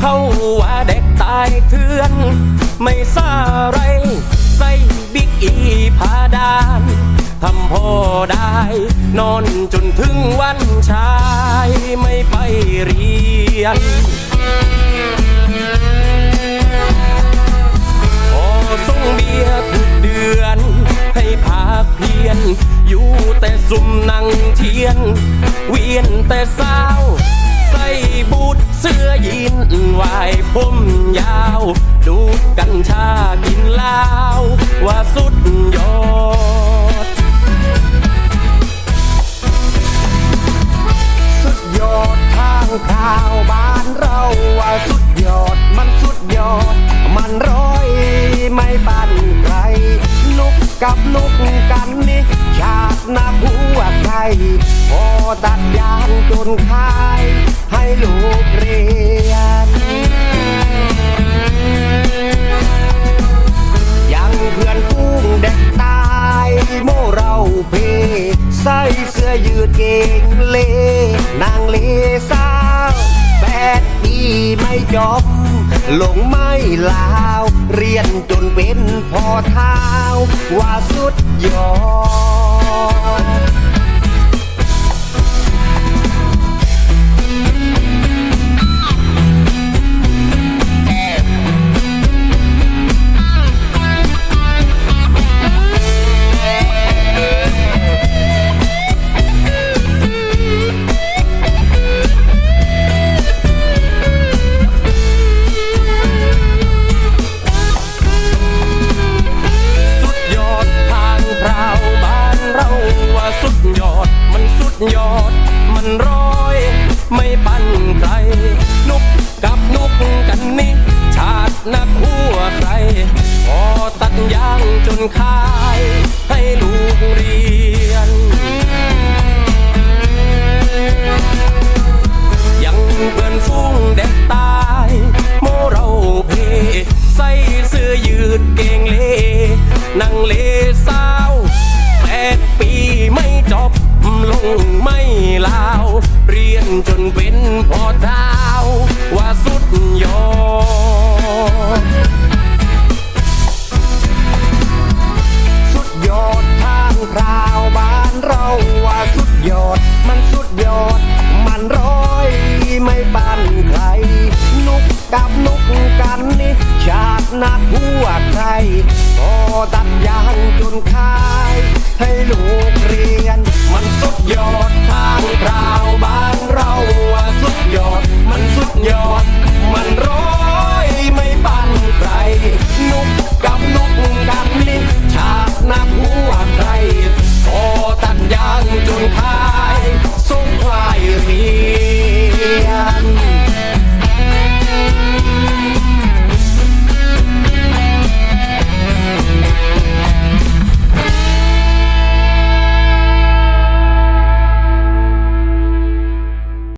เข้าวะเด็กตายเถื่อน ไม่ซาไรใส่บิ๊กอีผาดานทำพ่อได้ นอนจนถึงวันชายไม่ไปเรียนพอส่งเบียร์ทุกเดือน ให้พาเพียน อยู่แต่ซุ่มนั่งเทียน เวียนแต่สา ใส่บูทเสื้อยีนวายผมยาว ดูกัญชากินเหล้าว่าสุดยอด สุดยอดทางข่าวบ้านเราว่าสุดยอดมันสุดยอด มันร้อยไม่ปันใครนุกกับนุกกัน ใส่เสื้อยืดเกงเลนางเลสาวแปดปีไม่จบลงไม่ลาว เรียนจนเป็นพ่อเท้าว่าสุดยอด ดปีไม่จบลงไม่ลาว เรียนจนเป็นพอเท้าว่าสุดยอดสุดยอดทางคราวบ้านเราว่าสุดยอด มันสุดยอด มันร้อยไม่ปันใคร นุกกับนุกกันนี่ชา หนักหัวใครพอดัดยางจนคาย ให้ลูกเรียน มันสุดยอดทางคราวบ้านเราสุดยอด